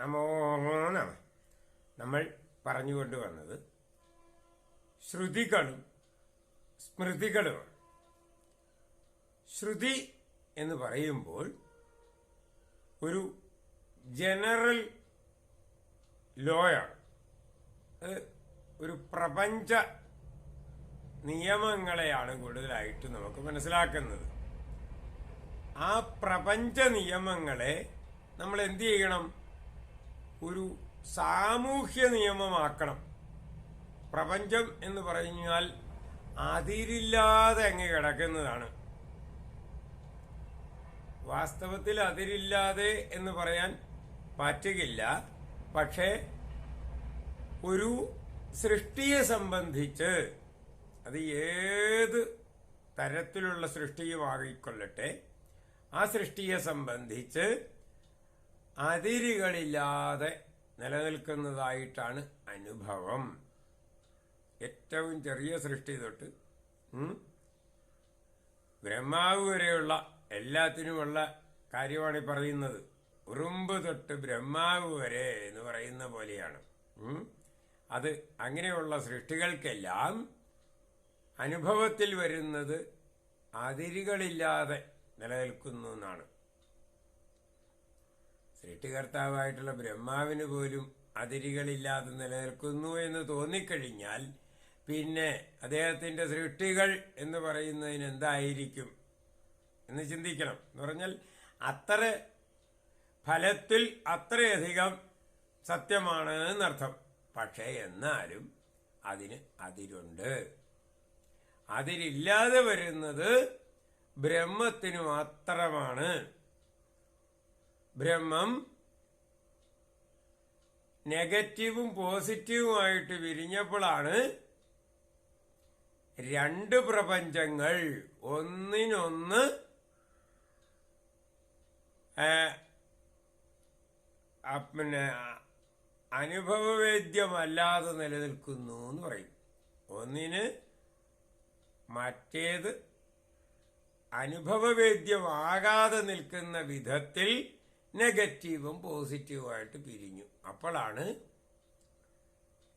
നമോ നമ നമ്മൾ പറഞ്ഞുകൊണ്ട് വന്നത് ശ്രുതികളും സ്മൃതികളുമാണ്. ശ്രുതി എന്ന് പറയുമ്പോൾ ഒരു ജനറൽ ലോയാണ്. അത് ഒരു പ്രപഞ്ച നിയമങ്ങളെയാണ് കൂടുതലായിട്ട് നമുക്ക് മനസ്സിലാക്കുന്നത്. ആ പ്രപഞ്ച നിയമങ്ങളെ നമ്മൾ എന്ത് ചെയ്യണം? ഒരു സാമൂഹ്യ നിയമമാക്കണം. പ്രപഞ്ചം എന്ന് പറഞ്ഞാൽ അതിരില്ലാതെ അങ്ങ് കിടക്കുന്നതാണ്. വാസ്തവത്തിൽ അതിരില്ലാതെ എന്ന് പറയാൻ പറ്റുകയില്ല. പക്ഷേ ഒരു സൃഷ്ടിയെ സംബന്ധിച്ച് അത് ഏത് തരത്തിലുള്ള സൃഷ്ടിയുമായിക്കൊള്ളട്ടെ ആ സൃഷ്ടിയെ സംബന്ധിച്ച് അതിരുകളില്ലാതെ നിലനിൽക്കുന്നതായിട്ടാണ് അനുഭവം. ഏറ്റവും ചെറിയ സൃഷ്ടി തൊട്ട് ബ്രഹ്മാവ് വരെയുള്ള എല്ലാത്തിനുമുള്ള കാര്യമാണ് ഈ പറയുന്നത്. ഉറുമ്പ് തൊട്ട് ബ്രഹ്മാവ് വരെ എന്ന് പറയുന്ന പോലെയാണ്. അത് അങ്ങനെയുള്ള സൃഷ്ടികൾക്കെല്ലാം അനുഭവത്തിൽ വരുന്നത് അതിരുകളില്ലാതെ നിലനിൽക്കുന്നു എന്നാണ്. സൃഷ്ടികർത്താവായിട്ടുള്ള ബ്രഹ്മാവിന് പോലും അതിരുകളില്ലാതെ നിലനിൽക്കുന്നു എന്ന് തോന്നിക്കഴിഞ്ഞാൽ പിന്നെ അദ്ദേഹത്തിന്റെ സൃഷ്ടികൾ എന്ന് പറയുന്നതിന് എന്തായിരിക്കും എന്ന് ചിന്തിക്കണം. എന്ന് പറഞ്ഞാൽ അത്ര ഫലത്തിൽ അത്രയധികം സത്യമാണ് എന്നർത്ഥം. പക്ഷേ എന്നാലും അതിന് അതിരുണ്ട്. അതിരില്ലാതെ വരുന്നത് ബ്രഹ്മത്തിന് മാത്രമാണ്. ബ്രഹ്മം നെഗറ്റീവും പോസിറ്റീവുമായിട്ട് വിരിഞ്ഞപ്പോഴാണ് രണ്ട് പ്രപഞ്ചങ്ങൾ ഒന്നിനൊന്ന് പിന്നെ അനുഭവവേദ്യമല്ലാതെ നിലനിൽക്കുന്നു എന്ന് പറയും. ഒന്നിന് മറ്റേത് അനുഭവവേദ്യമാകാതെ നിൽക്കുന്ന വിധത്തിൽ നെഗറ്റീവും പോസിറ്റീവുമായിട്ട് പിരിഞ്ഞു. അപ്പോഴാണ്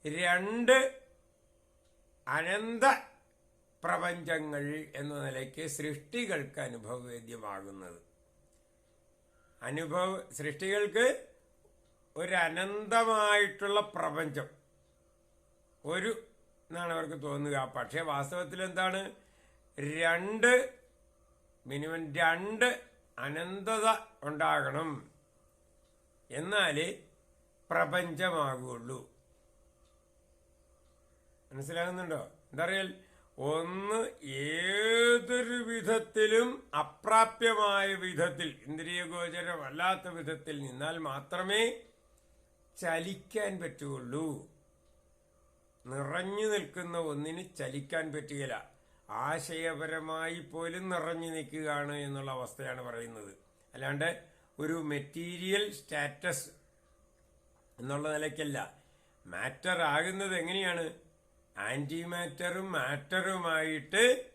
രണ്ട് അനന്ത പ്രപഞ്ചങ്ങൾ എന്ന നിലയ്ക്ക് സൃഷ്ടികൾക്ക് അനുഭവവേദ്യമാകുന്നത്. അനുഭവ സൃഷ്ടികൾക്ക് ഒരു അനന്തമായിട്ടുള്ള പ്രപഞ്ചം. ഒരു എന്നാണ് അവർക്ക് തോന്നുക. പക്ഷേ വാസ്തവത്തിൽ എന്താണ്? രണ്ട് മിനിമം രണ്ട് അനന്തത ഉണ്ടാകണം. എന്നാലേ പ്രപഞ്ചമാകുള്ളൂ. മനസ്സിലാകുന്നുണ്ടോ? എന്താ പറയൽ ഒന്ന് ഏതൊരു വിധത്തിലും അപ്രാപ്യമായ വിധത്തിൽ ഇന്ദ്രിയഗോചരമല്ലാത്ത വിധത്തിൽ നിന്നാൽ മാത്രമേ ചലിക്കാൻ പറ്റുകയുള്ളൂ. നിറഞ്ഞു നിൽക്കുന്ന ഒന്നിന് ചലിക്കാൻ പറ്റുകയില്ല. ആശയപരമായി പോലും നിറഞ്ഞു നിൽക്കുകയാണ് എന്നുള്ള അവസ്ഥയാണ് പറയുന്നത്. അല്ലാണ്ട് ഒരു മെറ്റീരിയൽ സ്റ്റാറ്റസ് എന്നുള്ള നിലയ്ക്കല്ല. മാറ്റർ ആകുന്നത് എങ്ങനെയാണ്? ആന്റി മാറ്ററും മാറ്ററുമായിട്ട്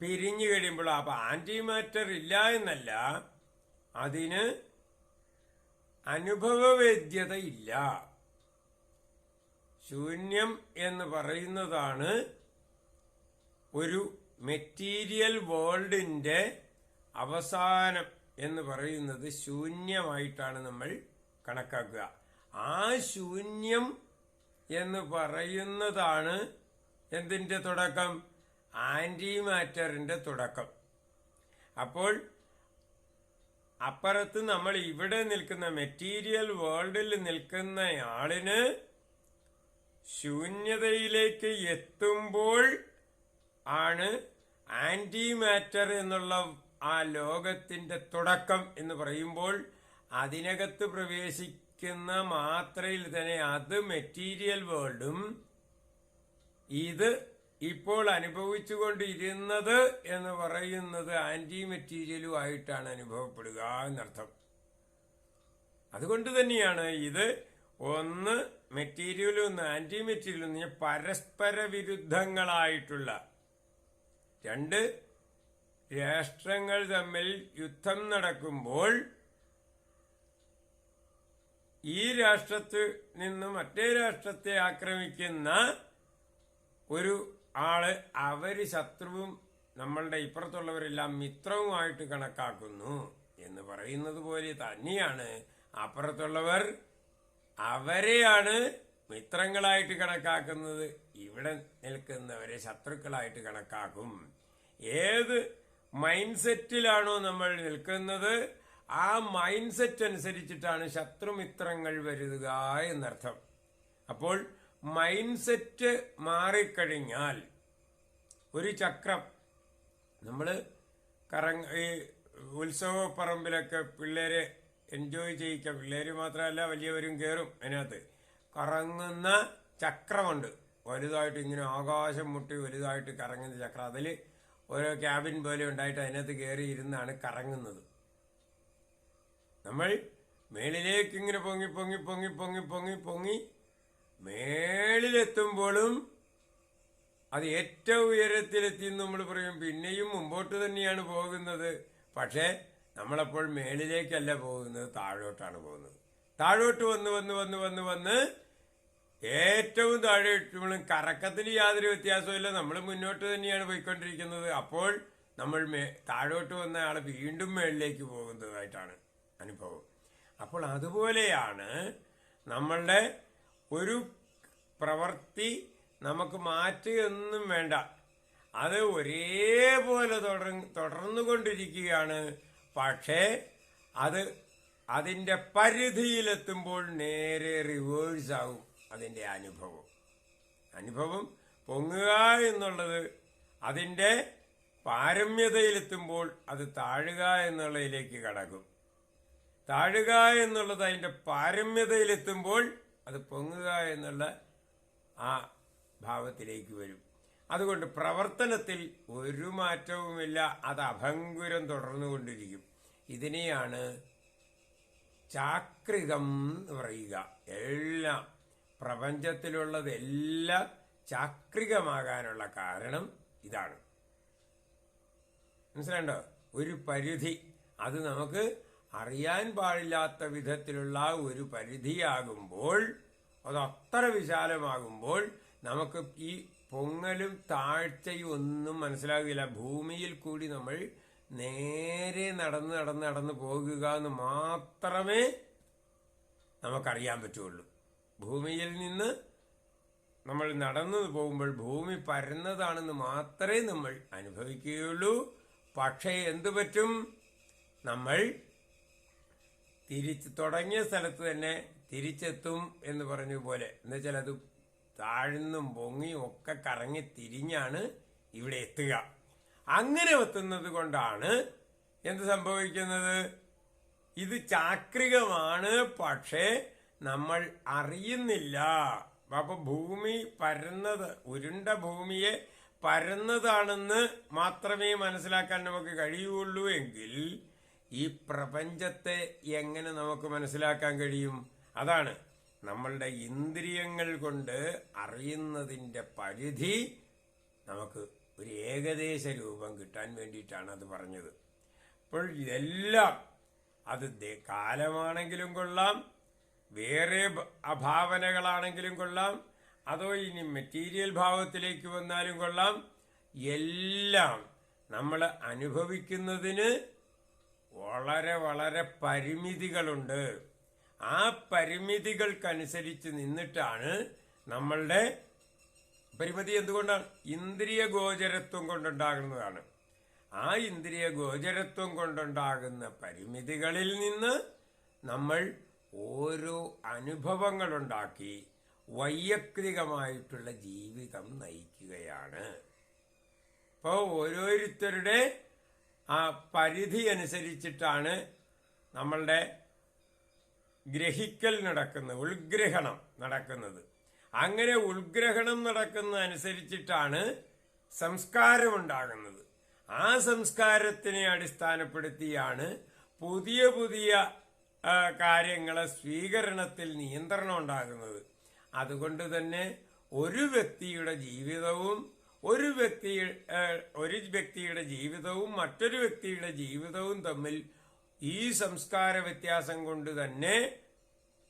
പിരിഞ്ഞു കഴിയുമ്പോൾ അപ്പൊ ആന്റി മാറ്റർ ഇല്ല എന്നല്ല അതിന് അനുഭവവേദ്യത ഇല്ല. ശൂന്യം എന്ന് പറയുന്നതാണ് ഒരു മെറ്റീരിയൽ വേൾഡിന്റെ അവസാനം എന്ന് പറയുന്നത് ശൂന്യമായിട്ടാണ് നമ്മൾ കണക്കാക്കുക. ആ ശൂന്യം എന്ന് പറയുന്നതാണ് എന്തിന്റെ തുടക്കം? ആന്റി മാറ്ററിന്റെ തുടക്കം. അപ്പോൾ അപ്പുറത്ത് നമ്മൾ ഇവിടെ നിൽക്കുന്ന മെറ്റീരിയൽ വേൾഡിൽ നിൽക്കുന്ന ആളിന് ശൂന്യതയിലേക്ക് എത്തുമ്പോൾ ആണ് ആന്റി മാറ്റർ എന്നുള്ള ആ ലോകത്തിന്റെ തുടക്കം എന്ന് പറയുമ്പോൾ അതിനകത്ത് പ്രവേശിക്കുന്ന മാത്രയിൽ തന്നെ അത് മെറ്റീരിയൽ വേൾഡും ഇത് ഇപ്പോൾ അനുഭവിച്ചുകൊണ്ടിരുന്നത് എന്ന് പറയുന്നത് ആന്റി മെറ്റീരിയലും ആയിട്ടാണ് അനുഭവപ്പെടുക എന്നർത്ഥം. അതുകൊണ്ട് തന്നെയാണ് ഇത് ഒന്ന് മെറ്റീരിയലും ഒന്ന് ആന്റി മെറ്റീരിയലും പരസ്പര വിരുദ്ധങ്ങളായിട്ടുള്ള രണ്ട് രാഷ്ട്രങ്ങൾ തമ്മിൽ യുദ്ധം നടക്കുമ്പോൾ ഈ രാഷ്ട്രത്തിൽ നിന്ന് മറ്റേ രാഷ്ട്രത്തെ ആക്രമിക്കുന്ന ഒരു ആൾ അവർ ശത്രുവും നമ്മളുടെ ഇപ്പുറത്തുള്ളവരെല്ലാം മിത്രവുമായിട്ട് കണക്കാക്കുന്നു എന്ന് പറയുന്നത് പോലെ തന്നെയാണ്. അപ്പുറത്തുള്ളവർ അവരെയാണ് മിത്രങ്ങളായിട്ട് കണക്കാക്കുന്നത് ഇവിടെ നിൽക്കുന്നവരെ ശത്രുക്കളായിട്ട് കണക്കാക്കും. ഏത് മൈൻഡ് സെറ്റിലാണോ നമ്മൾ നിൽക്കുന്നത് ആ മൈൻഡ് സെറ്റ് അനുസരിച്ചിട്ടാണ് ശത്രുമിത്രങ്ങൾ വരുക എന്നർത്ഥം. അപ്പോൾ മൈൻഡ് സെറ്റ് മാറിക്കഴിഞ്ഞാൽ ഒരു ചക്രം നമ്മൾ കറങ്ങ ഈ ഉത്സവ പറമ്പിലൊക്കെ പിള്ളേരെ എൻജോയ് ചെയ്യിക്കുക പിള്ളേർ മാത്രമല്ല വലിയവരും കയറും അതിനകത്ത്. കറങ്ങുന്ന ചക്രമുണ്ട്. വലുതായിട്ട് ഇങ്ങനെ ആകാശം മുട്ടി വലുതായിട്ട് കറങ്ങുന്ന ചക്രം. അതിൽ ഓരോ ക്യാബിൻ പോലെ ഉണ്ടായിട്ട് അതിനകത്ത് കയറി ഇരുന്നാണ് കറങ്ങുന്നത്. നമ്മൾ മേളിലേക്ക് ഇങ്ങനെ പൊങ്ങി പൊങ്ങി പൊങ്ങി പൊങ്ങി പൊങ്ങി പൊങ്ങി മേളിലെത്തുമ്പോഴും അത് ഏറ്റവും ഉയരത്തിലെത്തി നമ്മൾ പറയും. പിന്നെയും മുമ്പോട്ട് തന്നെയാണ് പോകുന്നത്. പക്ഷേ നമ്മളപ്പോൾ മേളിലേക്കല്ല പോകുന്നത് താഴോട്ടാണ് പോകുന്നത്. താഴോട്ട് വന്ന് വന്ന് വന്ന് വന്ന് വന്ന് ഏറ്റവും താഴെ ഇട്ടുമ്പോഴും കറക്കത്തിൽ യാതൊരു വ്യത്യാസമില്ല നമ്മൾ മുന്നോട്ട് തന്നെയാണ് പോയിക്കൊണ്ടിരിക്കുന്നത്. അപ്പോൾ നമ്മൾ മേ താഴോട്ട് വന്ന ആൾ വീണ്ടും മേളിലേക്ക് പോകുന്നതായിട്ടാണ് അനുഭവം. അപ്പോൾ അതുപോലെയാണ് നമ്മളുടെ ഒരു പ്രവൃത്തി നമുക്ക് മാറ്റുകയൊന്നും വേണ്ട. അത് ഒരേപോലെ തുടർന്ന് തുടർന്നുകൊണ്ടിരിക്കുകയാണ് പക്ഷേ അത് അതിന്റെ പരിധിയിലെത്തുമ്പോൾ നേരെ റിവേഴ്സ് ആകും. അതിന്റെ അനുഭവം. അനുഭവം പൊങ്ങുക എന്നുള്ളത് അതിന്റെ പാരമ്യതയിലെത്തുമ്പോൾ അത് താഴുക എന്നുള്ളതിലേക്ക് കടക്കും. താഴുക എന്നുള്ളത് അതിന്റെ പാരമ്യതയിലെത്തുമ്പോൾ അത് പൊങ്ങുക എന്നുള്ള ആ ഭാവത്തിലേക്ക് വരും. അതുകൊണ്ട് പ്രവർത്തനത്തിൽ ഒരു മാറ്റവുമില്ല അത് അഭംഗുരം തുടർന്നുകൊണ്ടിരിക്കും. ഇതിനെയാണ് ചാക്രികം എന്ന് പറയുക. എല്ലാം പ്രപഞ്ചത്തിലുള്ളതെല്ലാം ചാക്രികമാകാനുള്ള കാരണം ഇതാണ്. മനസ്സിലാണ്ടോ ഒരു പരിധി. അത് നമുക്ക് അറിയാൻ പാടില്ലാത്ത വിധത്തിലുള്ള ഒരു പരിധിയാകുമ്പോൾ അത് അത്ര വിശാലമാകുമ്പോൾ നമുക്ക് ഈ പൊങ്ങലും താഴ്ചയും ഒന്നും മനസ്സിലാകില്ല. ഭൂമിയിൽ കൂടി നമ്മൾ നേരെ നടന്ന് നടന്ന് നടന്ന് പോകുക എന്ന് മാത്രമേ നമുക്കറിയാൻ പറ്റുള്ളൂ. ഭൂമിയിൽ നിന്ന് നമ്മൾ നടന്നു പോകുമ്പോൾ ഭൂമി പരന്നതാണെന്ന് മാത്രമേ നമ്മൾ അനുഭവിക്കുകയുള്ളൂ. പക്ഷേ എന്തു പറ്റും? നമ്മൾ തിരിച്ച് തുടങ്ങിയ സ്ഥലത്ത് തന്നെ തിരിച്ചെത്തും എന്ന് പറഞ്ഞ പോലെ എന്നുവെച്ചാൽ അത് താഴ്ന്നും പൊങ്ങിയും ഒക്കെ കറങ്ങി തിരിഞ്ഞാണ് ഇവിടെ എത്തുക. അങ്ങനെ എത്തുന്നത് കൊണ്ടാണ് എന്ത് സംഭവിക്കുന്നത്? ഇത് ചാക്രികമാണ്. പക്ഷേ നമ്മൾ അറിയുന്നില്ല. അപ്പൊ ഭൂമി പരന്നത് ഉരുണ്ട ഭൂമിയെ പരന്നതാണെന്ന് മാത്രമേ മനസ്സിലാക്കാൻ നമുക്ക് കഴിയുള്ളൂ എങ്കിൽ ഈ പ്രപഞ്ചത്തെ എങ്ങനെ നമുക്ക് മനസ്സിലാക്കാൻ കഴിയും? അതാണ് നമ്മളുടെ ഇന്ദ്രിയങ്ങൾ കൊണ്ട് അറിയുന്നതിന്റെ പരിധി നമുക്ക് ഒരു ഏകദേശ രൂപം കിട്ടാൻ വേണ്ടിയിട്ടാണ് അത് പറഞ്ഞത്. അപ്പോൾ ഇതെല്ലാം അത് കാലമാണെങ്കിലും കൊള്ളാം വേറെ അഭാവനകളാണെങ്കിലും കൊള്ളാം. അതോ ഇനി മെറ്റീരിയൽ ഭാവത്തിലേക്ക് വന്നാലും കൊള്ളാം. എല്ലാം നമ്മൾ അനുഭവിക്കുന്നതിന് വളരെ വളരെ പരിമിതികളുണ്ട്. ആ പരിമിതികൾക്കനുസരിച്ച് നിന്നിട്ടാണ് നമ്മളുടെ പരിമിതി എന്തുകൊണ്ടാണ്? ഇന്ദ്രിയ ഗോചരത്വം കൊണ്ടുണ്ടാകുന്നതാണ്. ആ ഇന്ദ്രിയ ഗോചരത്വം കൊണ്ടുണ്ടാകുന്ന പരിമിതികളിൽ നിന്ന് നമ്മൾ ഓരോ അനുഭവങ്ങളുണ്ടാക്കി വൈയക്തികമായിട്ടുള്ള ജീവിതം നയിക്കുകയാണ്. അപ്പോൾ ഓരോരുത്തരുടെ ആ പരിധി അനുസരിച്ചിട്ടാണ് നമ്മളുടെ ഗ്രഹിക്കൽ നടക്കുന്നത് ഉൾഗ്രഹണം നടക്കുന്നത്. അങ്ങനെ ഉൾഗ്രഹണം നടക്കുന്ന അനുസരിച്ചിട്ടാണ് സംസ്കാരം ഉണ്ടാകുന്നത്. ആ സംസ്കാരത്തിനെ അടിസ്ഥാനപ്പെടുത്തിയാണ് പുതിയ പുതിയ കാര്യങ്ങളെ സ്വീകരണത്തിൽ നിയന്ത്രണം ഉണ്ടാകുന്നത്. അതുകൊണ്ട് തന്നെ ഒരു വ്യക്തിയുടെ ജീവിതവും ഒരു വ്യക്തി ഒരു വ്യക്തിയുടെ ജീവിതവും മറ്റൊരു വ്യക്തിയുടെ ജീവിതവും തമ്മിൽ ഈ സംസ്കാര വ്യത്യാസം കൊണ്ട് തന്നെ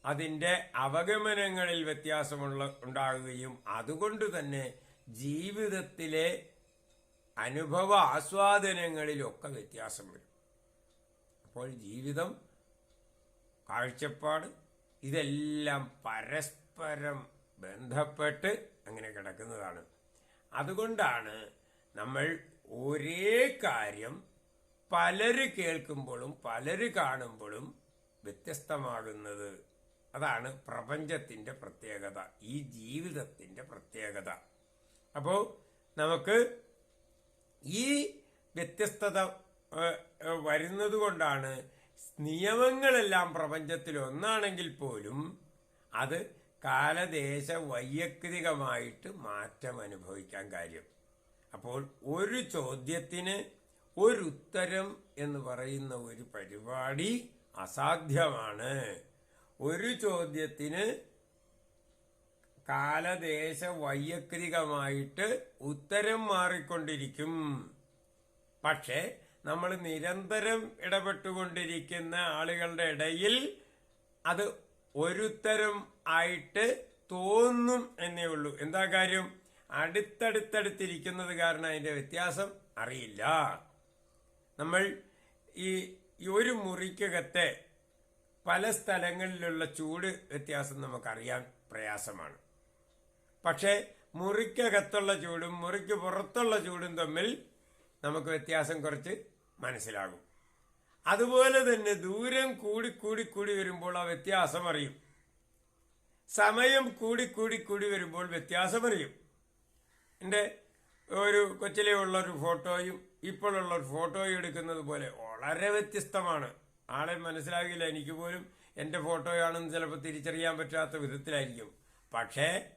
അതിന്റെ അവഗമനങ്ങളിൽ വ്യത്യാസമുള്ള ഉണ്ടാകുകയും അതുകൊണ്ട് തന്നെ ജീവിതത്തിലെ അനുഭവ ആസ്വാദനങ്ങളിലൊക്കെ വ്യത്യാസം വരും. അപ്പോൾ ജീവിതം കാഴ്ചപ്പാട് ഇതെല്ലാം പരസ്പരം ബന്ധപ്പെട്ട് അങ്ങനെ കിടക്കുന്നതാണ്. അതുകൊണ്ടാണ് നമ്മൾ ഒരേ കാര്യം പലര് കേൾക്കുമ്പോഴും പലര് കാണുമ്പോഴും വ്യത്യസ്തമാകുന്നത്. അതാണ് പ്രപഞ്ചത്തിന്റെ പ്രത്യേകത ഈ ജീവിതത്തിന്റെ പ്രത്യേകത. അപ്പോൾ നമുക്ക് ഈ വ്യത്യസ്തത വരുന്നത് കൊണ്ടാണ് നിയമങ്ങളെല്ലാം പ്രപഞ്ചത്തിൽ ഒന്നാണെങ്കിൽ പോലും അത് കാലദേശ വൈയക്തികമായിട്ട് മാറ്റം അനുഭവിക്കാൻ കാര്യം. അപ്പോൾ ഒരു ചോദ്യത്തിന് ഒരു ഉത്തരം എന്ന് പറയുന്ന ഒരു പരിപാടി അസാധ്യമാണ്. ഒരു ചോദ്യത്തിന് കാലദേശ വൈയക്തികമായിട്ട് ഉത്തരം മാറിക്കൊണ്ടിരിക്കും. പക്ഷേ നമ്മൾ നിരന്തരം ഇടപെട്ടുകൊണ്ടിരിക്കുന്ന ആളുകളുടെ ഇടയിൽ അത് ഒരുത്തരം ആയിട്ട് തോന്നും എന്നേ ഉള്ളൂ. എന്താ കാര്യം? അടുത്തടുത്തടുത്തിരിക്കുന്നത് കാരണം അതിന്റെ വ്യത്യാസം അറിയില്ല. നമ്മൾ ഈ ഒരു മുറിക്കകത്തെ പല സ്ഥലങ്ങളിലുള്ള ചൂട് വ്യത്യാസം നമുക്കറിയാൻ പ്രയാസമാണ്. പക്ഷേ മുറിക്കകത്തുള്ള ചൂടും മുറിക്ക് പുറത്തുള്ള ചൂടും തമ്മിൽ നമുക്ക് വ്യത്യാസം കുറച്ച് മനസ്സിലാകും. അതുപോലെ തന്നെ ദൂരം കൂടി കൂടി കൂടി വരുമ്പോൾ ആ വ്യത്യാസം അറിയും. സമയം കൂടി കൂടി കൂടി വരുമ്പോൾ വ്യത്യാസം അറിയും. എന്റെ ഒരു കൊച്ചിലെ ഉള്ള ഒരു ഫോട്ടോയും ഇപ്പോഴുള്ള ഒരു ഫോട്ടോയും എടുക്കുന്നത് പോലെ വളരെ വ്യത്യസ്തമാണ്. ആളെ മനസ്സിലാകില്ല എനിക്ക് പോലും എന്റെ ഫോട്ടോയാണെന്ന് ചിലപ്പോൾ തിരിച്ചറിയാൻ പറ്റാത്ത വിധത്തിലായിരിക്കും. പക്ഷേ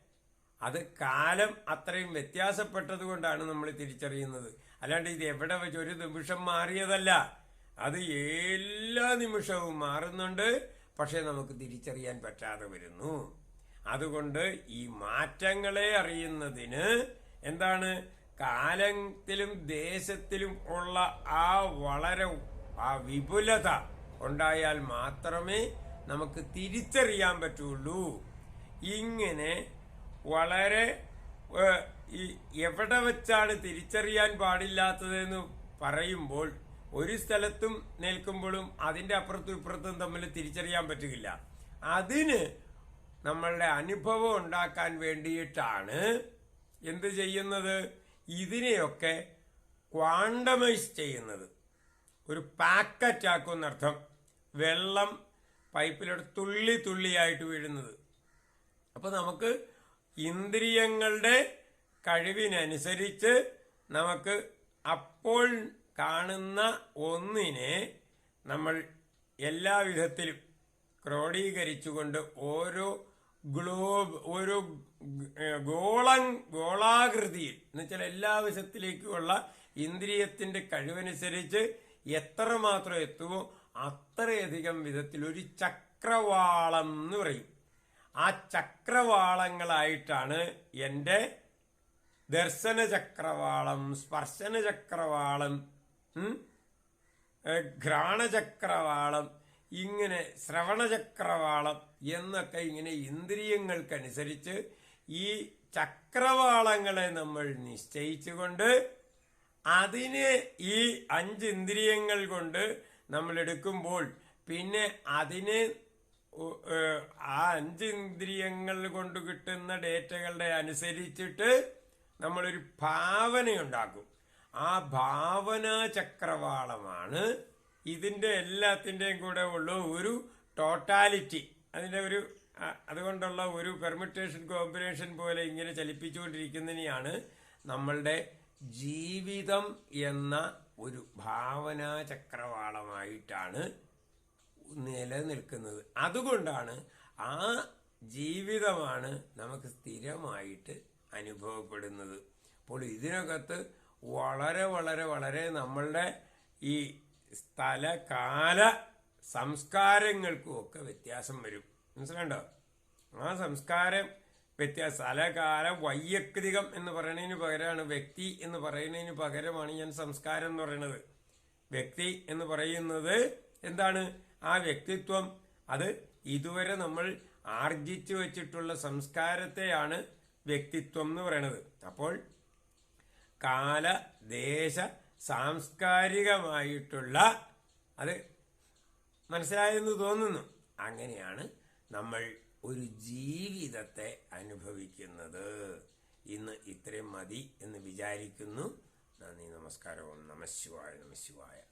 അത് കാലം അത്രയും വ്യത്യാസപ്പെട്ടത് കൊണ്ടാണ് നമ്മൾ തിരിച്ചറിയുന്നത്. അല്ലാണ്ട് ഇത് എവിടെ വെച്ച് ഒരു നിമിഷം മാറിയതല്ല. അത് എല്ലാ നിമിഷവും മാറുന്നുണ്ട്. പക്ഷേ നമുക്ക് തിരിച്ചറിയാൻ പറ്റാതെ വരുന്നു. അതുകൊണ്ട് ഈ മാറ്റങ്ങളെ അറിയുന്നതിന് എന്താണ്? കാലത്തിലും ദേശത്തിലും ഉള്ള ആ വളരെ ആ വിപുലത ഉണ്ടായാൽ മാത്രമേ നമുക്ക് തിരിച്ചറിയാൻ പറ്റുള്ളൂ. ഇങ്ങനെ വളരെ ഈ എവിടെ വെച്ചാണ് തിരിച്ചറിയാൻ പാടില്ലാത്തതെന്ന് പറയുമ്പോൾ ഒരു സ്ഥലത്തും നിൽക്കുമ്പോഴും അതിന്റെ അപ്പുറത്തും ഇപ്പുറത്തും തമ്മിൽ തിരിച്ചറിയാൻ പറ്റുകയില്ല. അതിന് നമ്മളുടെ അനുഭവം ഉണ്ടാക്കാൻ വേണ്ടിയിട്ടാണ് എന്ത് ചെയ്യുന്നത്? ഇതിനെയൊക്കെ ക്വാണ്ടമൈസ് ചെയ്യുന്നത്. ഒരു പാക്കറ്റ് ആക്കുന്നർത്ഥം വെള്ളം പൈപ്പിലൂടെ തുള്ളി തുള്ളിയായിട്ട് വീഴുന്നത്. അപ്പോൾ നമുക്ക് ഇന്ദ്രിയങ്ങളുടെ കഴിവിനനുസരിച്ച് നമുക്ക് അപ്പോൾ കാണുന്ന ഒന്നിനെ നമ്മൾ എല്ലാ വിധത്തിലും ക്രോഡീകരിച്ചുകൊണ്ട് ഓരോ ഗ്ലോബ് ഒരു ഗോളം ഗോളാകൃതിയിൽ എന്നുവെച്ചാൽ എല്ലാ വിധത്തിലേക്കുമുള്ള ഇന്ദ്രിയത്തിന്റെ കഴിവനുസരിച്ച് എത്രമാത്രം എത്തുമോ അത്രയധികം വിധത്തിൽ ഒരു ചക്രവാളം എന്ന് പറയും. ആ ചക്രവാളങ്ങളായിട്ടാണ് എന്റെ ദർശന ചക്രവാളം സ്പർശന ചക്രവാളം ഘ്രാണചക്രവാളം ഇങ്ങനെ ശ്രവണചക്രവാളം എന്നൊക്കെ ഇങ്ങനെ ഇന്ദ്രിയങ്ങൾക്കനുസരിച്ച് ഈ ചക്രവാളങ്ങളെ നമ്മൾ നിശ്ചയിച്ചുകൊണ്ട് അതിന് ഈ അഞ്ച് ഇന്ദ്രിയങ്ങൾ കൊണ്ട് നമ്മൾ എടുക്കുമ്പോൾ പിന്നെ അതിനെ ആ അഞ്ച് ഇന്ദ്രിയങ്ങൾ കൊണ്ട് കിട്ടുന്ന ഡേറ്റകളുടെ അനുസരിച്ചിട്ട് നമ്മളൊരു ഭാവനയുണ്ടാക്കും. ആ ഭാവനാ ചക്രവാളമാണ് ഇതിന്റെ എല്ലാത്തിന്റെയും കൂടെ ഉള്ള ഒരു ടോട്ടാലിറ്റി. അതിന്റെ ഒരു അതുകൊണ്ടുള്ള ഒരു പെർമിറ്റേഷൻ കോമ്പിനേഷൻ പോലെ ഇങ്ങനെ ചലിപ്പിച്ചുകൊണ്ടിരിക്കുന്നതിനെയാണ് നമ്മളുടെ ജീവിതം എന്ന ഒരു ഭാവനാ ചക്രവാളമായിട്ടാണ് നിലനിൽക്കുന്നത്. അതുകൊണ്ടാണ് ആ ജീവിതമാണ് നമുക്ക് സ്ഥിരമായിട്ട് അനുഭവപ്പെടുന്നത്. അപ്പോൾ ഇതിനകത്ത് വളരെ വളരെ വളരെ നമ്മളുടെ ഈ സ്ഥല കാല സംസ്കാരങ്ങൾക്കും ഒക്കെ വ്യത്യാസം വരും. മനസ്സിലുണ്ടോ ആ സംസ്കാരം വ്യത്യാസം സ്ഥലകാല വൈയക്തികം എന്ന് പറയുന്നതിന് പകരമാണ് വ്യക്തി എന്ന് പറയുന്നതിന് പകരമാണ് ഞാൻ സംസ്കാരം എന്ന് പറയുന്നത്. വ്യക്തി എന്ന് പറയുന്നത് എന്താണ്? ആ വ്യക്തിത്വം അത് ഇതുവരെ നമ്മൾ ആർജിച്ചു വച്ചിട്ടുള്ള സംസ്കാരത്തെയാണ് വ്യക്തിത്വം എന്ന് പറയുന്നത് അപ്പോൾ കാല ദേശ സാംസ്കാരികമായിട്ടുള്ള അത് മനസ്സിലായെന്ന് തോന്നുന്നു. അങ്ങനെയാണ് നമ്മൾ ഒരു ജീവിതത്തെ അനുഭവിക്കുന്നത്. ഇന്ന് ഇത്രയും മതി എന്ന് വിചാരിക്കുന്നു. നന്ദി നമസ്കാരവും. നമശിവായ നമശിവായ